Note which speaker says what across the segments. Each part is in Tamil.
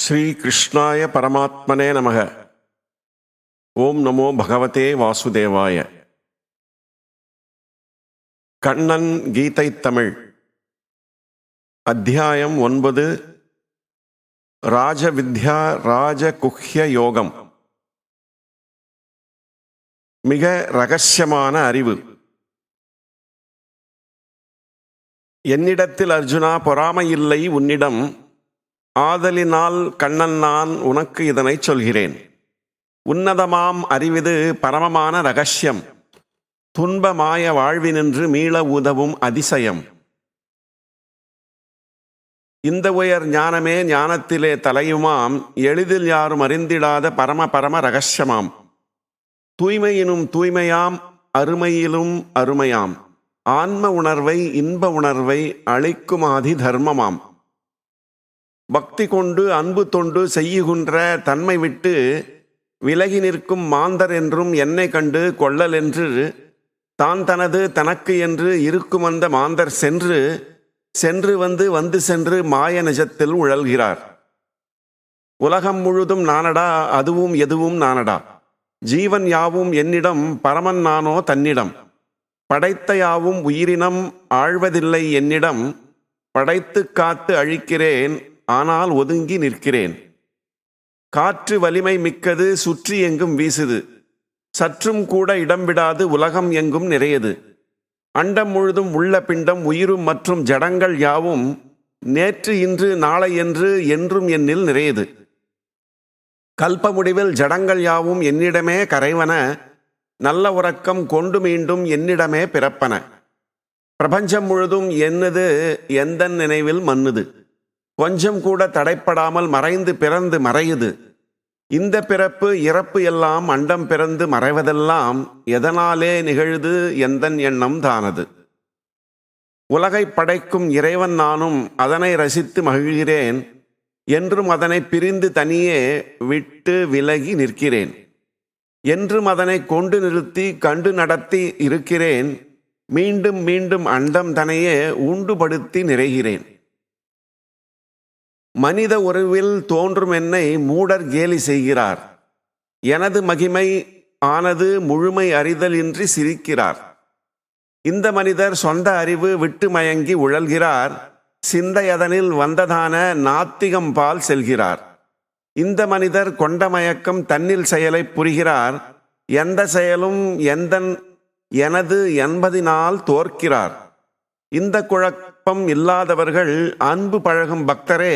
Speaker 1: ஸ்ரீ கிருஷ்ணாய பரமாத்மனே நமக. ஓம் நமோ பகவதே வாசுதேவாய. கண்ணன் கீதை தமிழ். அத்தியாயம் ஒன்பது. ராஜவித்யா ராஜகுஹ்ய யோகம். மிக ரகசியமான அறிவு. என்னிடத்தில் அர்ஜுனா பொறாமை இல்லை உன்னிடம். ஆதலினால் கண்ணன் நான் உனக்கு இதனை சொல்கிறேன். உன்னதமாம் அறிவிது பரமமான ரகசியம். துன்பமாய வாழ்வினின்று மீள உதவும் அதிசயம். இந்த உயர் ஞானமே ஞானத்திலே தலையுமாம். எளிதில் யாரும் அறிந்திடாத பரம பரம ரகசியமாம். தூய்மையினும் தூய்மையாம் அருமையிலும் அருமையாம். ஆன்ம உணர்வை இன்ப உணர்வை அளிக்குமாதி தர்மமாம். பக்தி கொண்டு அன்பு தொண்டு செய்யுகின்ற தன்மை விட்டு விலகி நிற்கும் மாந்தர் என்றும் என்னை கண்டு கொள்ளல் என்று தான் தனது தனக்கு என்று இருக்கும் அந்த மாந்தர் சென்று சென்று வந்து வந்து சென்று மாய நிஜத்தில் உழல்கிறார். உலகம் முழுதும் நானடா அதுவும் எதுவும் நானடா. ஜீவன் யாவும் என்னிடம் பரமன் நானோ தன்னிடம். படைத்த யாவும் உயிரினம் ஆழ்வதில்லை என்னிடம். படைத்து காத்து அழிக்கிறேன் ஆனால் ஒதுங்கி நிற்கிறேன். காற்று வலிமை மிக்கது சுற்றி எங்கும் வீசுது. சற்றும் கூட இடம் விடாது உலகம் எங்கும் நிறையது. அண்டம் முழுதும் உள்ள பிண்டம் உயிரும் மற்றும் ஜடங்கள் யாவும் நேற்று இன்று நாளை என்று என்றும் என்னில் நிறையது. கல்ப முடிவில் ஜடங்கள் யாவும் என்னிடமே கரைவன நல்ல உறக்கம் கொண்டு மீண்டும் என்னிடமே பிறப்பன. பிரபஞ்சம் முழுதும் என்னது எந்த நினைவில் மன்னுது? கொஞ்சம் கூட தடைப்படாமல் மறைந்து பிறந்து மறையுது. இந்த பிறப்பு இறப்பு எல்லாம் அண்டம் பிறந்து மறைவதெல்லாம் எதனாலே நிகழுது எந்தன் எண்ணம் தானது. உலகை படைக்கும் இறைவன் நானும் அதனை ரசித்து மகிழ்கிறேன். என்றும் அதனை பிரிந்து தனியே விட்டு விலகி நிற்கிறேன். என்றும் அதனை கொண்டு நிறுத்தி கண்டு நடத்தி இருக்கிறேன். மீண்டும் மீண்டும் அண்டம் தனையே உண்டுபடுத்தி நிறைகிறேன். மனித உறவில் தோன்றும் என்னை மூடர் கேலி செய்கிறார். எனது மகிமை ஆனது முழுமை அறிதல் இன்றி சிரிக்கிறார். இந்த மனிதர் சொந்த அறிவு விட்டு மயங்கி உழல்கிறார். சிந்தையதனில் வந்ததான நாத்திகம் பால் செல்கிறார். இந்த மனிதர் கொண்ட மயக்கம் தன்னில் செயலை புரிகிறார். எந்த செயலும் எந்தன் எனது என்பதினால் தோற்கிறார். இந்த குழப்பம் இல்லாதவர்கள் அன்பு பழகும் பக்தரே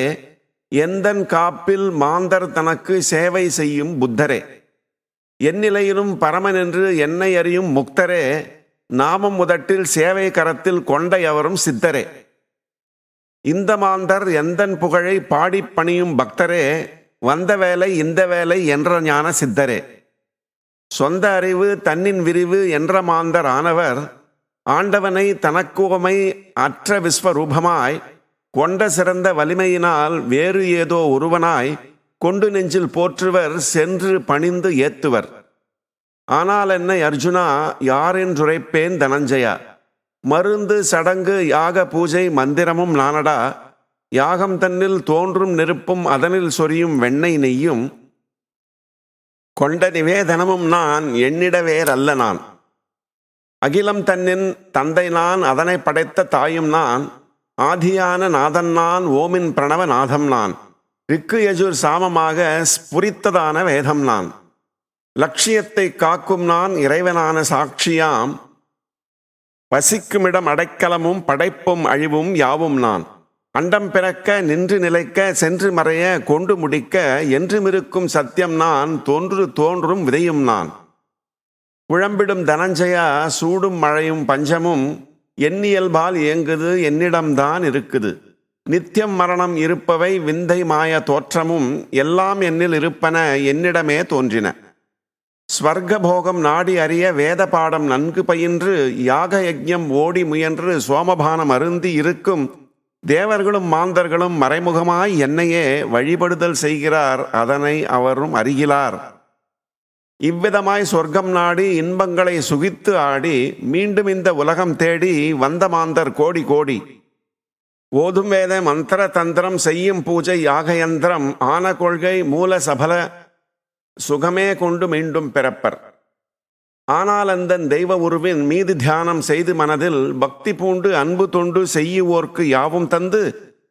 Speaker 1: எந்தன் காப்பில் மாந்தர் தனக்கு சேவை செய்யும் புத்தரே? எந்நிலையிலும் பரமன் என்று என்னை அறியும் முக்தரே நாமம் முதட்டில் சேவை கரத்தில் கொண்ட அவரும் சித்தரே. இந்த மாந்தர் எந்தன் புகழை பாடி பணியும் பக்தரே வந்த வேலை இந்த வேலை என்ற ஞான சித்தரே. சொந்த அறிவு தன்னின் விரிவு என்ற மாந்தர் ஆனவர் ஆண்டவனை தனக்குவமை அற்ற விஸ்வரூபமாய் கொண்ட சிறந்த வலிமையினால் வேறு ஏதோ ஒருவனாய் கொண்டு நெஞ்சில் போற்றுவர் சென்று பணிந்து ஏத்துவர். ஆனால் என்னை அர்ஜுனா யாரென்றுரைப்பேன் தனஞ்சயா? மருந்து சடங்கு யாக பூஜை மந்திரமும் நானடா. யாகம் தன்னில் தோன்றும் நெருப்பும் அதனில் சொரியும் வெண்ணெய் நெய்யும். கொண்ட நிவேதனமும் நான் எண்ணிடவேறல்ல நான். அகிலம் தன்னின் தந்தை நான் அதனை படைத்த தாயும் நான் ஆதியான நாதன் நான் ஓமின் பிரணவ நாதம் நான் ரிக்கு யஜுர் சாமமாக ஸ்புரித்ததான வேதம் நான். லட்சியத்தை காக்கும் நான் இறைவனான சாட்சியாம் வசிக்குமிடம் அடைக்கலமும் படைப்பும் அழிவும் யாவும் நான். அண்டம் பிறக்க நின்று நிலைக்க சென்று மறைய கொண்டு முடிக்க என்றுமிருக்கும் சத்தியம் நான் தோன்று தோன்றும் விதையும் நான். குழம்பிடும் தனஞ்சயா சூடும் மழையும் பஞ்சமும் எண்ணியல்பால் இயங்குது என்னிடம்தான் இருக்குது. நித்தியம் மரணம் இருப்பவை விந்தை மாய தோற்றமும் எல்லாம் என்னில் இருப்பன என்னிடமே தோன்றின. ஸ்வர்க போகம் நாடி அறிய வேத பாடம் நன்கு பயின்று யாக யஜ்யம் ஓடி முயன்று சோமபானம் அருந்தி இருக்கும் தேவர்களும் மாந்தர்களும் மறைமுகமாய் என்னையே வழிபடுதல் செய்கிறார் அதனை அவரும் அறிகிறார். இவ்விதமாய் சொர்க்கம் நாடி இன்பங்களை சுகித்து ஆடி மீண்டும் இந்த உலகம் தேடி வந்த மாந்தர் கோடி கோடி. ஓதும் வேத மந்திர தந்திரம் செய்யும் பூஜை யாகயந்திரம் ஆன கொள்கை மூல சபல சுகமே கொண்டு மீண்டும் பிறப்பர். ஆனால் அந்த தெய்வ உருவின் மீது தியானம் செய்து மனதில் பக்தி பூண்டு அன்பு தொண்டு செய்யுவோர்க்கு யாவும் தந்து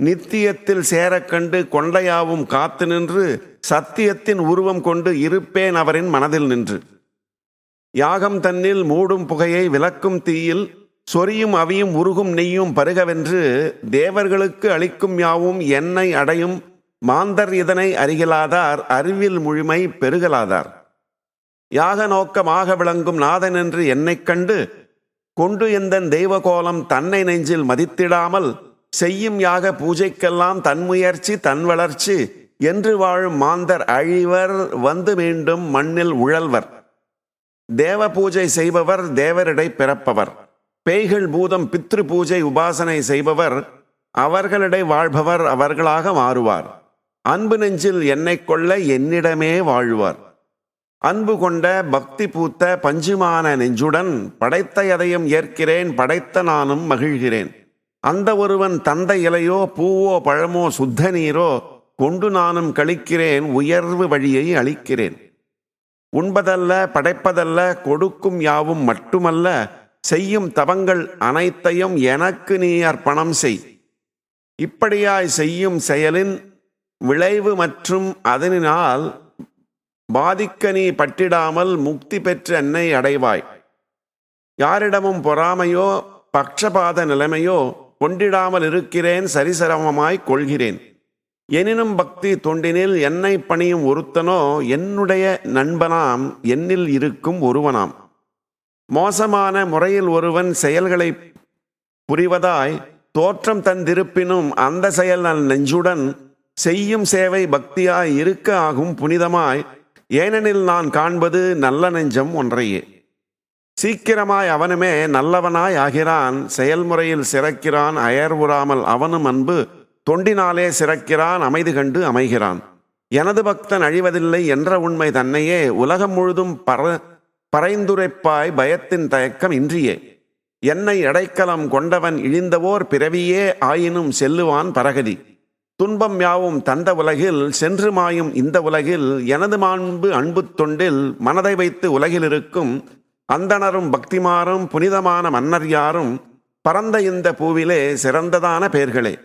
Speaker 1: நித்தியத்தில் சேரக்கண்டு கொண்டையாவும் காத்து நின்று சத்தியத்தின் உருவம் கொண்டு இருப்பேன் அவரின் மனதில் நின்று. யாகம் தன்னில் மூடும் புகையை விளக்கும் தீயில் சொரியும் அவியும் உருகும் நெய்யும் பருகவென்று தேவர்களுக்கு அளிக்கும் யாவும் என்னை அடையும் மாந்தர் இதனை அறிகலாதார் அறிவில் முழுமை பெருகலாதார் யாக நோக்கமாக விளங்கும் நாதன் என்று என்னைக் கண்டு கொண்டு எந்தன் தெய்வ கோலம் தன்னை நெஞ்சில் மதித்திடாமல் செய்யும் யாக பூஜைக்கெல்லாம் தன் முயற்சி தன் வளர்ச்சி என்று வாழும் மாந்தர் அழிவர் வந்து மீண்டும் மண்ணில் உழல்வர். தேவ பூஜை செய்பவர் தேவரிடை பிறப்பவர். பேய்கள் பூதம் பித்ரு பூஜை உபாசனை செய்பவர் அவர்களிடை வாழ்பவர் அவர்களாக மாறுவார். அன்பு நெஞ்சில் என்னை கொள்ள என்னிடமே வாழ்வார். அன்பு கொண்ட பக்தி பூத்த பஞ்சுமான நெஞ்சுடன் படைத்த எதையும் ஏற்கிறேன் படைத்த நானும் மகிழ்கிறேன். அந்த ஒருவன் தந்த இலையோ பூவோ பழமோ சுத்த நீரோ கொண்டு நானும் கழிக்கிறேன் உயர்வு வழியை அளிக்கிறேன். உண்பதல்ல படைப்பதல்ல கொடுக்கும் யாவும் மட்டுமல்ல செய்யும் தவங்கள் அனைத்தையும் எனக்கு நீ அர்ப்பணம் செய். இப்படியாய் செய்யும் செயலின் விளைவு மற்றும் அதனினால் பாதிக்க நீ பட்டிடாமல் முக்தி பெற்று என்னை அடைவாய். யாரிடமும் பொறாமையோ பக்ஷபாத நிலைமையோ கொண்டிடாமல் இருக்கிறேன் சரிசரமமாய் கொள்கிறேன். எனினும் பக்தி தொண்டினில் என்னை பணியும் ஒருத்தனோ என்னுடைய நண்பனாம் என்னில் இருக்கும் ஒருவனாம். மோசமான முறையில் ஒருவன் செயல்களை புரிவதாய் தோற்றம் தந்திருப்பினும் அந்த செயல் நல் நெஞ்சுடன் செய்யும் சேவை பக்தியாய் இருக்க ஆகும் புனிதமாய் ஏனெனில் நான் காண்பது நல்ல நெஞ்சம் ஒன்றையே. சீக்கிரமாய் அவனுமே நல்லவனாய் ஆகிறான் செயல்முறையில் சிறக்கிறான் அயர்வுறாமல் அவனும் அன்பு தொண்டினாலே சிறக்கிறான் அமைதி கண்டு அமைகிறான். எனது பக்தன் அழிவதில்லை என்ற உண்மை தன்னையே உலகம் முழுதும் பற பறைந்துரைப்பாய் பயத்தின் தயக்கம் இன்றியே. என்னை இடைக்கலம் கொண்டவன் இழிந்தவோர் பிறவியே ஆயினும் செல்லுவான் பரகதி. துன்பம் யாவும் தந்த உலகில் சென்று மாயும் இந்த உலகில் எனது மாண்பு அன்பு தொண்டில் மனதை வைத்து உலகில் இருக்கும் அந்தணரும் பக்திமாரும் புனிதமான மன்னர் யாரும் பரந்த இந்த பூவிலே சிறந்ததான பெயர்களே.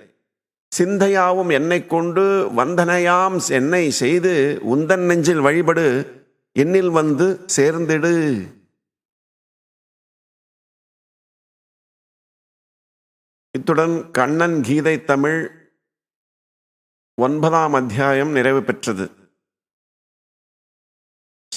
Speaker 1: சிந்தையாவும் என்னைக் கொண்டு வந்தனையாம் என்னை செய்து உந்தன் நெஞ்சில் வழிபடு என்னில் வந்து சேர்ந்திடு. இத்துடன் கண்ணன் கீதை தமிழ் ஒன்பதாம் அத்தியாயம் நிறைவு பெற்றது.